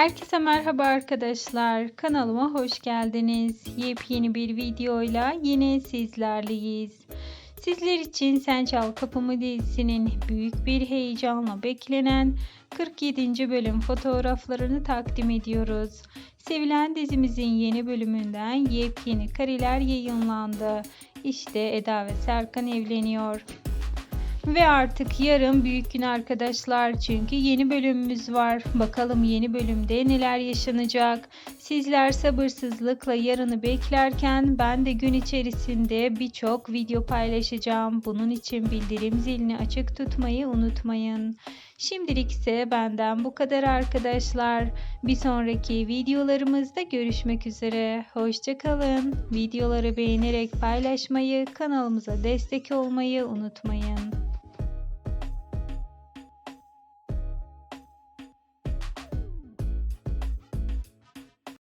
Herkese merhaba arkadaşlar. Kanalıma hoş geldiniz. Yepyeni bir videoyla yine sizlerleyiz. Sizler için Sen Çal Kapımı dizisinin büyük bir heyecanla beklenen 47. bölüm fotoğraflarını takdim ediyoruz. Sevilen dizimizin yeni bölümünden yepyeni kareler yayınlandı. İşte Eda ve Serkan evleniyor. Ve artık yarın büyük gün arkadaşlar çünkü yeni bölümümüz var. Bakalım yeni bölümde neler yaşanacak. Sizler sabırsızlıkla yarını beklerken ben de gün içerisinde birçok video paylaşacağım. Bunun için bildirim zilini açık tutmayı unutmayın. Şimdilik ise benden bu kadar arkadaşlar. Bir sonraki videolarımızda görüşmek üzere. Hoşçakalın. Videoları beğenerek paylaşmayı, kanalımıza destek olmayı unutmayın.